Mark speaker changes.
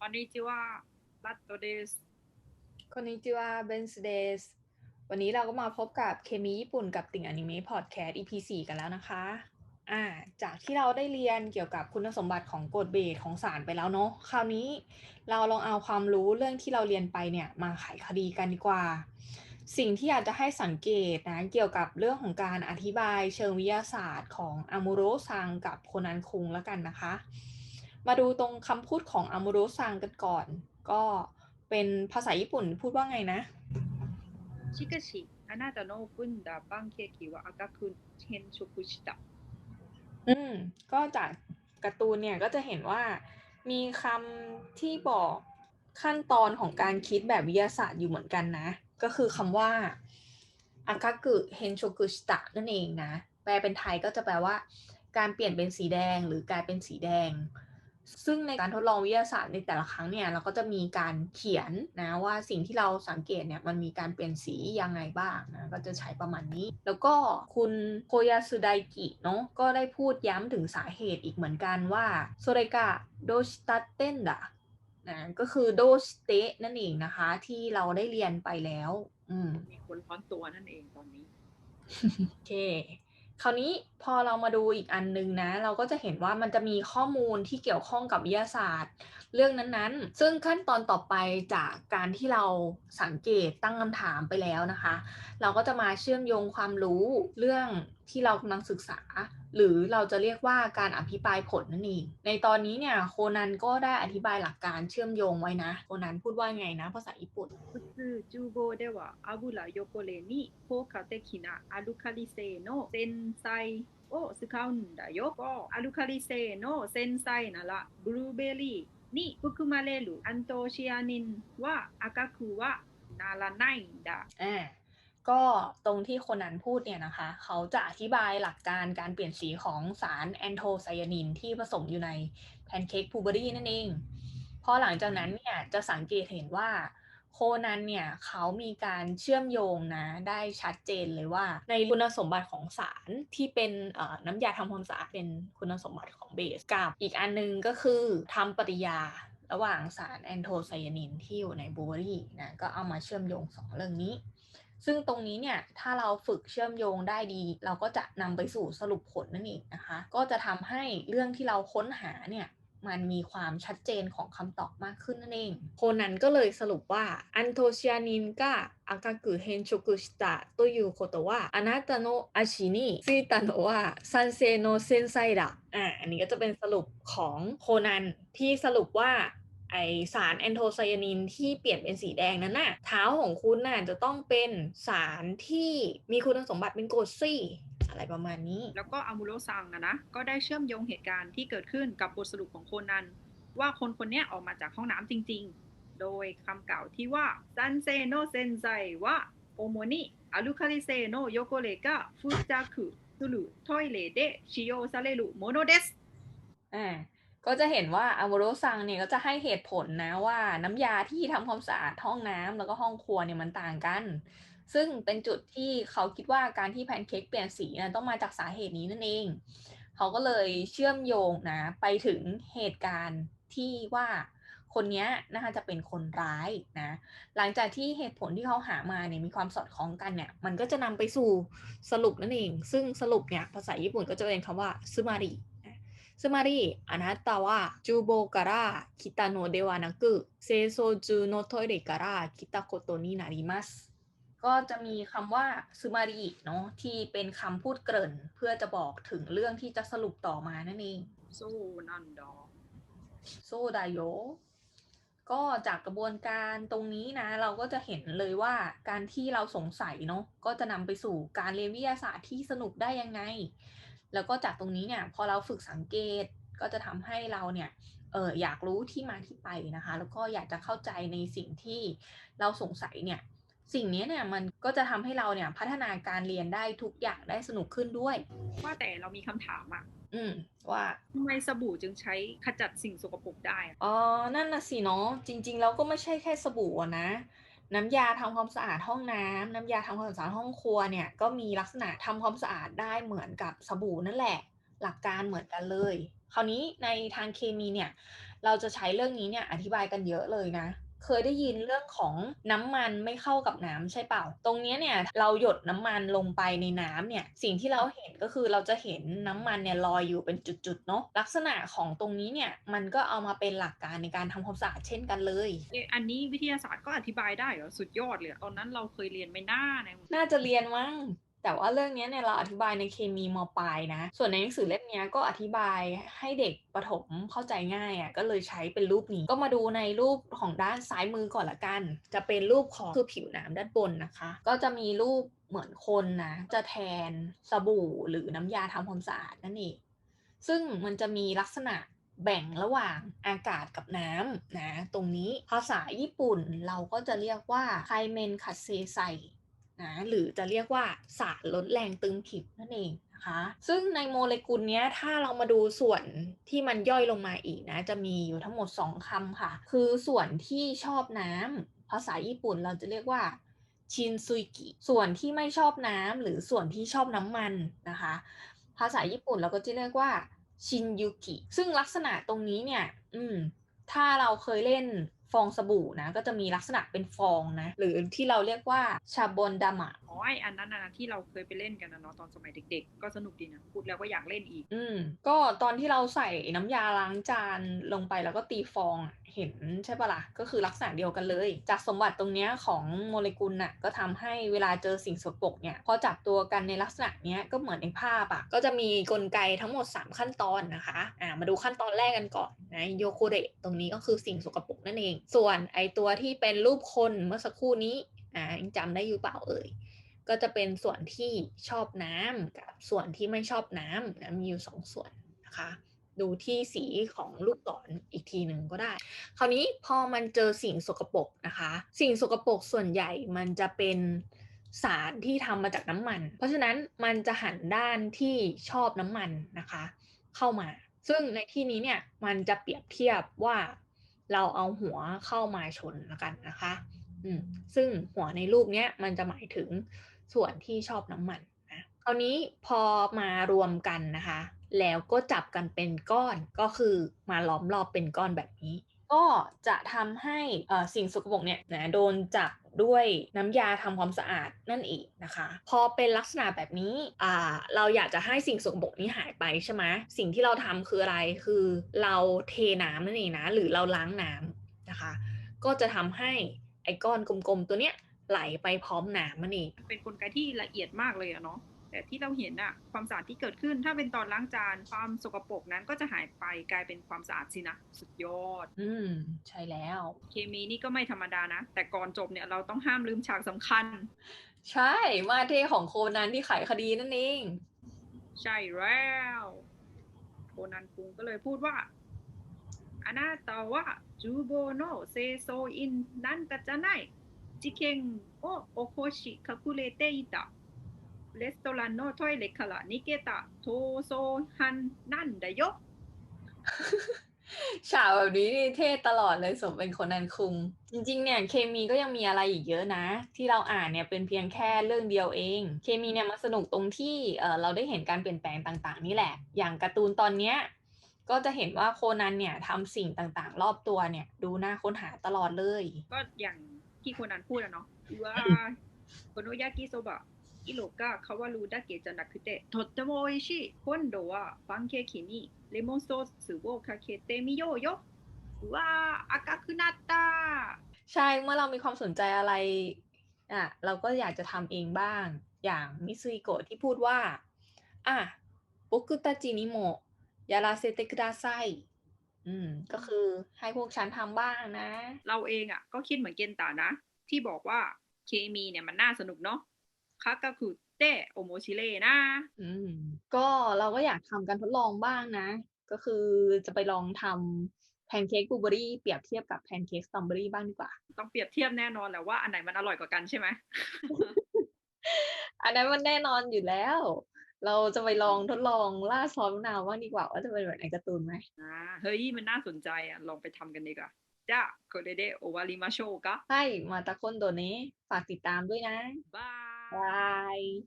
Speaker 1: こんにちは、ラットです。
Speaker 2: คนนิจิวาเบนสเดสวันนี้เราก็มาพบกับเคมีญี่ปุ่นกับติ่งอนิเมะพอดแคสต์ EP 4กันแล้วนะคะ อ่า จากที่เราได้เรียนเกี่ยวกับคุณสมบัติของกรดเบสของสารไปแล้วเนาะ คราวนี้เราลองเอาความรู้เรื่องที่เราเรียนไปเนี่ยมาไขคดีกันดีกว่า สิ่งที่อยากจะให้สังเกตนะเกี่ยวกับเรื่องของการอธิบายเชิงวิทยาศาสตร์ของอามูโรซังกับโคนันคุงแล้วกันนะคะ มาดูตรงคำพูดของอามูโรซังกันก่อน ก็เป็นภาษาญี่ปุ่นพูดว่าไงนะ
Speaker 1: しかし、あなたの組んだパンケーキは赤く変色した。
Speaker 2: อืม ก็จากการ์ตูนเนี่ยก็จะเห็นว่ามีคำที่บอกขั้นตอนของการคิดแบบวิทยาศาสตร์อยู่เหมือนกันนะ ก็คือคำว่าอากากุเฮนโชกุชิตะนั่นเองนะ แปลเป็นไทยก็จะแปลว่า การเปลี่ยนเป็นสีแดงหรือกลายเป็นสีแดง ซึ่งในการทดลองวิทยาศาสตร์ในแต่ละครั้งเนี่ยเราก็จะมีการเขียนนะว่าสิ่งที่เราสังเกตเนี่ยมันมีการเปลี่ยนสียังไงบ้างนะก็จะใช้ประมาณนี้ แล้วก็คุณโคยาสุไดกิเนาะก็ได้พูดย้ำถึงสาเหตุอีกเหมือนกันว่าโซเรกะโดชิตะเตนดะนะก็คือโดชิเตะนั่นเองนะคะ ที่เราได้เรียนไปแล้ว อืม
Speaker 1: มีคนร้อนตัวนั่นเองตอนนี้
Speaker 2: โอเค คราวนี้พอเรามาดูอีกอันนึงนะ เราก็จะเห็นว่ามันจะมีข้อมูลที่เกี่ยวข้องกับวิทยาศาสตร์ เรื่องนั้นๆ ซึ่งขั้นตอนต่อไปจากการที่เราสังเกตตั้งคำถามไปแล้วนะคะ เราก็จะมาเชื่อมโยงความรู้เรื่องที่เรากำลังศึกษา หรือเราจะเรียกว่าการอภิปรายผลนั่นเอง ในตอนนี้เนี่ยโคนันก็ได้อธิบายหลักการเชื่อมโยงไว้นะ โคนันพูดว่าไงนะ ภาษาญี่ปุ่น
Speaker 1: 普通厨房では油汚れに効果的なアルカリ性の洗剤を使うんだよ。アルカリ性の洗剤ならブルーベリーに含まれるアントシアニンは赤くはならないんだ。
Speaker 2: อ่า ก็ตรงที่คนนั้นพูดเนี่ยนะคะ เขาจะอธิบายหลักการการเปลี่ยนสีของสารแอนโทไซยานินที่ผสมอยู่ในแพนเค้กพูเบอรี่นั่นเอง พอหลังจากนั้นเนี่ยจะสังเกตเห็นว่าโคนันเนี่ยเขามีการเชื่อมโยงนะ ได้ชัดเจนเลยว่า ในคุณสมบัติของสารที่เป็นน้ำยาทำความสะอาดเป็นคุณสมบัติของเบสกับอีกอันนึงก็คือทำปฏิกิริยาระหว่างสารแอนโทไซยานินที่อยู่ในบลูเบอรี่นะก็เอามาเชื่อมโยงสองเรื่องนี้ ซึ่งตรงนี้เนี่ยถ้าเราฝึกเชื่อมโยงได้ดี เราก็จะนำไปสู่สรุปผลนั่นเองนะคะ ก็จะทำให้เรื่องที่เราค้นหาเนี่ยมันมีความชัดเจนของคำตอบมากขึ้นนั่นเอง โคนันก็เลยสรุปว่าอันโทชิอานินก็อากากุเฮนโชกุชิตะโตยูโคโตะอานาตโนะอาชินิซิตาโนวะซันเซโนเซนไซดะอ่าอันนี้ก็จะเป็นสรุปของโคนันที่สรุปว่า ไอสารแอนโทไซยานินที่เปลี่ยนเป็นสีแดงนั้นน่ะเท้าของคุณน่ะจะต้องเป็นสารที่มีคุณสมบัติเป็นโกรดซี่อะไรประมาณนี้
Speaker 1: แล้วก็อามูโรซังอะนะก็ได้เชื่อมโยงเหตุการณ์ที่เกิดขึ้นกับบทสรุปของโคนันว่าคนคนนี้ออกมาจากห้องน้ำจริง ๆ โดยคำกล่าวที่ว่าซันเซโนเซนไซว่าโอโมนิอาลูคาริเซโนโยโกเลกาฟูจาคุซูรุทอยเลเดชิโยซาเลรุโมโนเดส
Speaker 2: อ่า ก็จะเห็นว่าอาโมโรซังเนี่ยก็จะให้เหตุผลนะว่าน้ำยาที่ทำความสะอาดห้องน้ำแล้วก็ห้องครัวเนี่ยมันต่างกัน ซึ่งเป็นจุดที่เขาคิดว่าการที่แพนเค้กเปลี่ยนสีนะต้องมาจากสาเหตุนี้นั่นเอง เขาก็เลยเชื่อมโยงนะไปถึงเหตุการณ์ที่ว่าคนนี้น่าจะเป็นคนร้ายนะ หลังจากที่เหตุผลที่เขาหามาเนี่ยมีความสอดคล้องกันเนี่ย มันก็จะนำไปสู่สรุปนั่นเอง ซึ่งสรุปเนี่ยภาษาญี่ปุ่นก็จะเป็นคำว่าซึมาริ ซึมาริあなたは厨房から来たのではなく清掃中のトイレから来たことになりますก็จะมีคำว่าซึมาริเนาะที่เป็นคำพูดเกริ่น เพื่อจะบอกถึงเรื่องที่จะสรุปต่อมานั่นเอง
Speaker 1: そうなんだ。
Speaker 2: โซไดโยก็จากกระบวนการตรงนี้นะ เราก็จะเห็นเลยว่าการที่เราสงสัยเนาะก็จะนำไปสู่การเรียนวิทยาศาสตร์ที่สนุกได้ยังไง แล้วก็จากตรงนี้เนี่ยพอเราฝึกสังเกตก็จะทำให้เราเนี่ยเอออยากรู้ที่มาที่ไปนะคะ แล้วก็อยากจะเข้าใจในสิ่งที่เราสงสัยเนี่ยสิ่งนี้เนี่ยมันก็จะทำให้เราเนี่ยพัฒนาการเรียนได้ทุกอย่างได้สนุกขึ้นด้วย
Speaker 1: ว่าแต่เรามีคำถามอะ
Speaker 2: อืมว่า
Speaker 1: ทำไมสบู่จึงใช้ขจัดสิ่งสกปรกได้อะ
Speaker 2: อ๋อนั่นน่ะสิเนาะจริงๆแล้วก็ไม่ใช่แค่สบู่อะนะ น้ำยาทำความสะอาดห้องน้ำน้ำยาทำความสะอาดห้องครัวเนี่ยก็มีลักษณะทำความสะอาดได้เหมือนกับสบู่นั่นแหละ หลักการเหมือนกันเลย คราวนี้ในทางเคมีเนี่ย เราจะใช้เรื่องนี้เนี่ยอธิบายกันเยอะเลยนะ เคยได้ยินเรื่องของน้ำมันไม่เข้ากับน้ำใช่เปล่า ตรงเนี้ยเนี่ยเราหยดน้ำมันลงไปในน้ำเนี่ยสิ่งที่เราเห็นก็คือเราจะเห็นน้ำมันเนี่ยลอยอยู่เป็นจุดๆเนาะลักษณะของตรงนี้เนี่ยมันก็เอามาเป็นหลักการในการทำความสะอาดเช่นกันเลย
Speaker 1: เอะอันนี้วิทยาศาสตร์ก็อธิบายได้เหรอสุดยอดเลยอะตอนนั้นเราเคยเรียนไม่น่าใน
Speaker 2: น่าจะเรียนมั้ง แต่ว่าเรื่องนี้เนี่ยเราอธิบายในเคมีมปลายนะ ส่วนในหนังสือเล่มนี้ก็อธิบายให้เด็กประถมเข้าใจง่ายอะ่ะก็เลยใช้เป็นรูปนี้ ก็มาดูในรูปของด้านซ้ายมือก่อนละกัน จะเป็นรูปของคือผิวน้ำด้านบนนะคะ ก็จะมีรูปเหมือนคนนะ จะแทนสบู่หรือน้ำยาทำความสะอาดนั่นเองซึ่งมันจะมีลักษณะแบ่งระหว่างอากาศกับน้ำนะ ตรงนี้ภาษาญี่ปุ่นเราก็จะเรียกว่าไคเมนคัตเซไซ นะหรือจะเรียกว่าสารลดแรงตึงผิวนั่นเองนะคะซึ่งในโมเลกุลนี้ถ้าเรามาดูส่วนที่มันย่อยลงมาอีกนะ จะมีอยู่ทั้งหมด 2คำค่ะ คือส่วนที่ชอบน้ำภาษาญี่ปุ่นเราจะเรียกว่าชินซุยกิ ส่วนที่ไม่ชอบน้ำหรือส่วนที่ชอบน้ำมันนะคะ ภาษาญี่ปุ่นเราก็จะเรียกว่าชินยูกิ ซึ่งลักษณะตรงนี้เนี่ย อืม ถ้าเราเคยเล่น ฟองสบู่นะ ก็จะมีลักษณะเป็นฟองนะ หรือที่เราเรียกว่าชาบอนดามะ
Speaker 1: อ๋อไออันนั้นนะที่เราเคยไปเล่นกันนะเนาะตอนสมัยเด็ก ๆ ก็สนุกดีนะพูดแล้วก็อยากเล่นอีก
Speaker 2: อืมก็ตอนที่เราใส่น้ำยาล้างจานลงไปแล้วก็ตีฟองอะเห็นใช่ปะละ่ะก็คือลักษณะเดียวกันเลย จากสมบัติตรงเนี้ยของโมเลกุลน่ะก็ทำให้เวลาเจอสิ่งสกปรกเนี่ยพอจับตัวกันในลักษณะเนี้ยก็เหมือนในภาพอะ่ะก็จะมีกลไกทั้งหมด 3 ขั้นตอนนะคะอ่ามาดูขั้นตอนแรกกันก่อนนะโยโคเดะตรงนี้ก็คือสิ่งสกปรกนั่นเองส่วนไอตัวที่เป็นรูปคนเมื่อสักครู่นี้อ่ายังจำได้อยู่เปล่าเอ่ยก็จะเป็นส่วนที่ชอบน้ำกับส่วนที่ไม่ชอบน้ำนะมีอยู่สองส่วนนะคะดูที่สีของลูกศรออีกทีหนึ่งก็ได้ คราวนี้พอมันเจอสิ่งสกปรกนะคะ สิ่งสกปรกส่วนใหญ่มันจะเป็นสารที่ทำมาจากน้ำมัน เพราะฉะนั้นมันจะหันด้านที่ชอบน้ำมันนะคะ เข้ามา ซึ่งในที่นี้เนี่ยมันจะเปรียบเทียบว่า เราเอาหัวเข้ามาชนล้วกันนะคะอืมซึ่งหัวในรูปเนี้ยมันจะหมายถึงส่วนที่ชอบน้ำมันนะคราวนี้พอมารวมกันนะคะ แล้วก็จับกันเป็นก้อนก็คือมาล้อมรอบเป็นก้อนแบบนี้ ก็จะทำให้อ่อสิ่งสกปรกเนี่ยนะโดนจับ ด้วยน้ำยาทำความสะอาดนั่นเองนะคะ พอเป็นลักษณะแบบนี้อ่าเราอยากจะให้สิ่งสกปรกนี้หายไปใช่ไหมสิ่งที่เราทำคืออะไรคือเราเทน้ำนั่นเองนะหรือเราล้างน้ำนะคะ ก็จะทำให้ไอ้ก้อนกลมๆตัวเนี้ยไหลไปพร้อมน้ำมันเอง
Speaker 1: เป็นนกลไกที่ละเอียดมากเลยอะเนาะ ที่เราเห็นอะความสะอาดที่เกิดขึ้น ถ้าเป็นตอนล้างจานความสกปรกนั้นก็จะหายไปกลายเป็นความสะอาดสินะ สุดยอด
Speaker 2: อืม ใช่แล้ว
Speaker 1: เคมีนี่ก็ไม่ธรรมดานะ แต่ก่อนจบเนี่ยเราต้องห้ามลืมฉากสำคัญ
Speaker 2: ใช่ มาเทของโคนันที่ไขคดีนั่นเอง
Speaker 1: ใช่แล้วโคนันคุงก็เลยพูดว่าอานาตาวะจูโบโนเซโซอินนันกะจะไน事件を起こし隠れていた レストランのトイレから逃げた逃走犯なんだよ
Speaker 2: ฉากแบบนี้นี่เท่ตลอดเลยสมเป็นคนนันคุง จริงๆ เนี่ยเคมีก็ยังมีอะไรอีกเยอะนะ ที่เราอ่านเนี่ยเป็นเพียงแค่เรื่องเดียวเอง เคมีเนี่ยมันสนุกตรงที่เออเราได้เห็นการเปลี่ยนแปลงต่างๆ นี่แหละ อย่างการ์ตูนตอนเนี้ยก็จะเห็นว่าโคนันเนี่ยทำสิ่งต่างๆ รอบตัวเนี่ย ดูน่าค้นหาตลอดเลย
Speaker 1: ก็อย่างที่โคนนั้นพูดอะเนาะว่าโคโนยากิโซบะ อิโรกะคาวารุดะเกะจะなくてとっても美味しい今度はパンケーキにレモンソースをかけてみようようわー赤くなった
Speaker 2: ใช่เมื่อเรามีความสนใจอะไรอ่ะเราก็อยากจะทำเองบ้าง อย่างมิซุอิโกะที่พูดว่า อ่ะบุกุตาจินิโมะยาราเซเตคุดาไซอืม ก็คือให้พวกฉันทำบ้างนะ
Speaker 1: เราเองอะก็คิดเหมือนเกนตานะ ที่บอกว่าเคมีเนี่ยมันน่าสนุกเนาะ คาก็คือเตะโอโมชิเล่นะ
Speaker 2: อืมก็เราก็อยากทำการทดลองบ้างนะ ก็คือจะไปลองทำแพนเค้กบลูเบอรี่เปรียบเทียบกับแพนเค้กสตรอเบอรี่บ้างดีกว่า
Speaker 1: ต้องเปรียบเทียบแน่นอนแหละว่าอันไหนมันอร่อยกว่ากันใช่ไหม
Speaker 2: อันนั้นมันแน่นอนอยู่แล้ว เราจะไปลองทดลองล่าดซอสมะนาวบ้างดีกว่าว่าจะเป็นแบบในการ์ตูนไหม
Speaker 1: อ่าเฮ้ยมันน่าสนใจอะลองไปทำกันดีกว่าจ้าโคเดเดโอวาริมาโชกะ
Speaker 2: ใช่มาตะคนตัวนี้ ฝากติดตามด้วยนะ
Speaker 1: บาย
Speaker 2: บาย